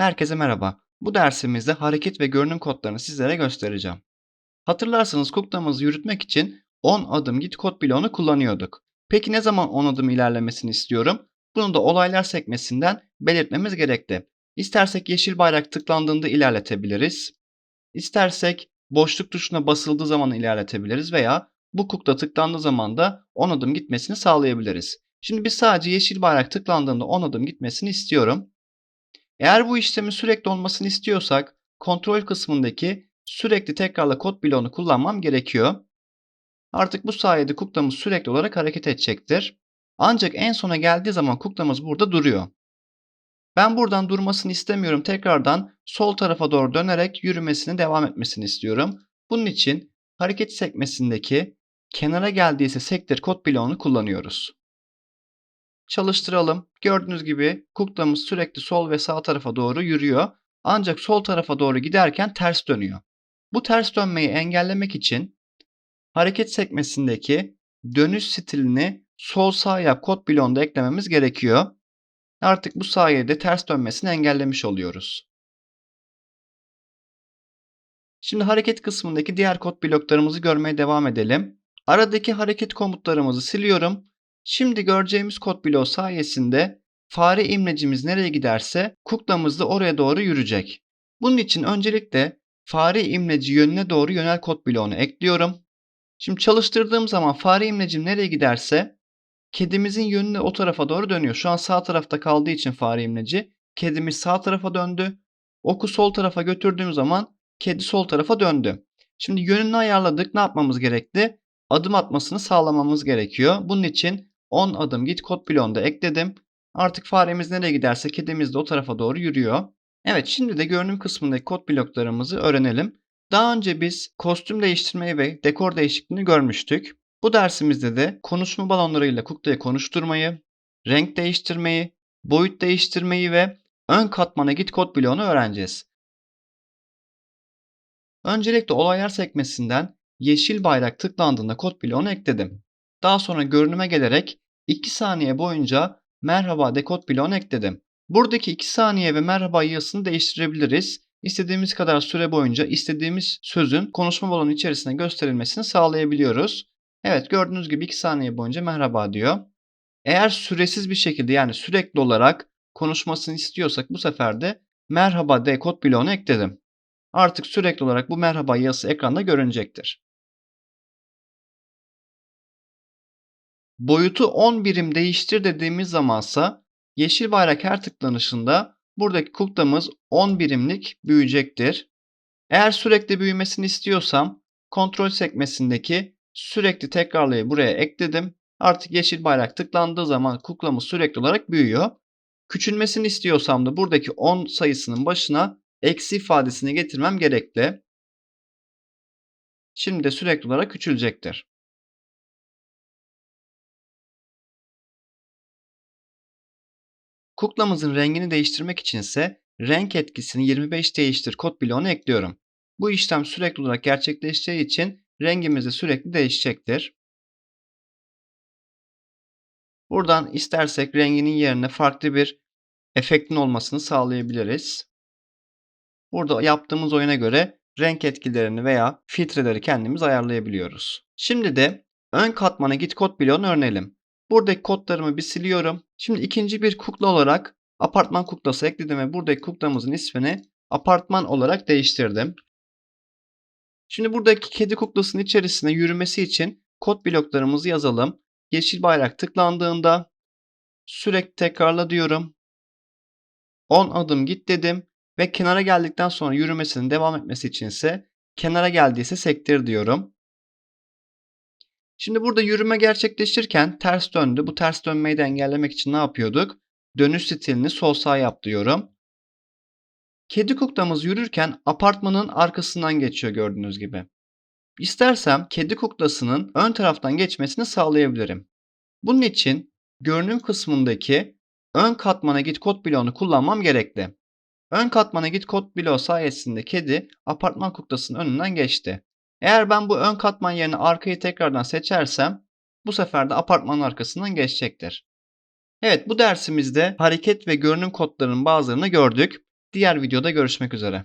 Herkese merhaba. Bu dersimizde hareket ve görünüm kodlarını sizlere göstereceğim. Hatırlarsanız kuklamızı yürütmek için 10 adım git kod bloğunu kullanıyorduk. Peki ne zaman 10 adım ilerlemesini istiyorum? Bunu da olaylar sekmesinden belirtmemiz gerekli. İstersek yeşil bayrak tıklandığında ilerletebiliriz. İstersek boşluk tuşuna basıldığı zaman ilerletebiliriz veya bu kukla tıklandığı zaman da 10 adım gitmesini sağlayabiliriz. Şimdi biz sadece yeşil bayrak tıklandığında 10 adım gitmesini istiyorum. Eğer bu işlemin sürekli olmasını istiyorsak kontrol kısmındaki sürekli tekrarla kod bloğunu kullanmam gerekiyor. Artık bu sayede kuklamız sürekli olarak hareket edecektir. Ancak en sona geldiği zaman kuklamız burada duruyor. Ben buradan durmasını istemiyorum. Tekrardan sol tarafa doğru dönerek yürümesini devam etmesini istiyorum. Bunun için hareket sekmesindeki kenara geldiyse sektir kod bloğunu kullanıyoruz. Çalıştıralım. Gördüğünüz gibi kuklamız sürekli sol ve sağ tarafa doğru yürüyor. Ancak sol tarafa doğru giderken ters dönüyor. Bu ters dönmeyi engellemek için hareket sekmesindeki dönüş stilini sol sağ yap kod bloğunda eklememiz gerekiyor. Artık bu sayede ters dönmesini engellemiş oluyoruz. Şimdi hareket kısmındaki diğer kod bloklarımızı görmeye devam edelim. Aradaki hareket komutlarımızı siliyorum. Şimdi göreceğimiz kod bloğu sayesinde fare imlecimiz nereye giderse kuklamız da oraya doğru yürüyecek. Bunun için öncelikle fare imleci yönüne doğru yönel kod bloğunu ekliyorum. Şimdi çalıştırdığım zaman fare imlecim nereye giderse kedimizin yönüne o tarafa doğru dönüyor. Şu an sağ tarafta kaldığı için fare imleci kedimiz sağ tarafa döndü. Oku sol tarafa götürdüğüm zaman kedi sol tarafa döndü. Şimdi yönünü ayarladık. Ne yapmamız gerekli? Adım atmasını sağlamamız gerekiyor. Bunun için 10 adım git kod bloğunda ekledim. Artık faremiz nereye giderse kedimiz de o tarafa doğru yürüyor. Evet şimdi de görünüm kısmındaki kod bloklarımızı öğrenelim. Daha önce biz kostüm değiştirmeyi ve dekor değişikliğini görmüştük. Bu dersimizde de konuşma balonlarıyla kuklayı konuşturmayı, renk değiştirmeyi, boyut değiştirmeyi ve ön katmana git kod bloğunu öğreneceğiz. Öncelikle olaylar sekmesinden yeşil bayrak tıklandığında kod bloğunu ekledim. Daha sonra görünüme gelerek 2 saniye boyunca merhaba dekod bloğunu ekledim. Buradaki 2 saniye ve merhaba yazısını değiştirebiliriz. İstediğimiz kadar süre boyunca istediğimiz sözün konuşma balonu içerisine gösterilmesini sağlayabiliyoruz. Evet gördüğünüz gibi 2 saniye boyunca merhaba diyor. Eğer süresiz bir şekilde yani sürekli olarak konuşmasını istiyorsak bu sefer de merhaba de kod bloğunu ekledim. Artık sürekli olarak bu merhaba yazısı ekranda görünecektir. Boyutu 10 birim değiştir dediğimiz zamansa yeşil bayrak her tıklanışında buradaki kuklamız 10 birimlik büyüyecektir. Eğer sürekli büyümesini istiyorsam kontrol sekmesindeki sürekli tekrarlayı buraya ekledim. Artık yeşil bayrak tıklandığı zaman kuklamız sürekli olarak büyüyor. Küçülmesini istiyorsam da buradaki 10 sayısının başına eksi ifadesini getirmem gerekli. Şimdi de sürekli olarak küçülecektir. Kuklamızın rengini değiştirmek için ise renk etkisini 25 değiştir kod bloğunu ekliyorum. Bu işlem sürekli olarak gerçekleşeceği için rengimiz de sürekli değişecektir. Buradan istersek renginin yerine farklı bir efektin olmasını sağlayabiliriz. Burada yaptığımız oyuna göre renk etkilerini veya filtreleri kendimiz ayarlayabiliyoruz. Şimdi de ön katmana git kod bloğunu öğrenelim. Buradaki kodlarımı bir siliyorum. Şimdi ikinci bir kukla olarak apartman kuklası ekledim ve buradaki kuklamızın ismini apartman olarak değiştirdim. Şimdi buradaki kedi kuklasının içerisine yürümesi için kod bloklarımızı yazalım. Yeşil bayrak tıklandığında sürekli tekrarla diyorum. 10 adım git dedim ve kenara geldikten sonra yürümesinin devam etmesi için ise kenara geldiyse sektir diyorum. Şimdi burada yürüme gerçekleşirken ters döndü. Bu ters dönmeyi de engellemek için ne yapıyorduk? Dönüş stilini sol sağ yap diyorum. Kedi kuklamız yürürken apartmanın arkasından geçiyor gördüğünüz gibi. İstersem kedi kuklasının ön taraftan geçmesini sağlayabilirim. Bunun için görünüm kısmındaki ön katmana git kod bloğunu kullanmam gerekli. Ön katmana git kod bloğu sayesinde kedi apartman kuklasının önünden geçti. Eğer ben bu ön katman yerine arkayı tekrardan seçersem bu sefer de apartmanın arkasından geçecektir. Evet bu dersimizde hareket ve görünüm kodlarının bazılarını gördük. Diğer videoda görüşmek üzere.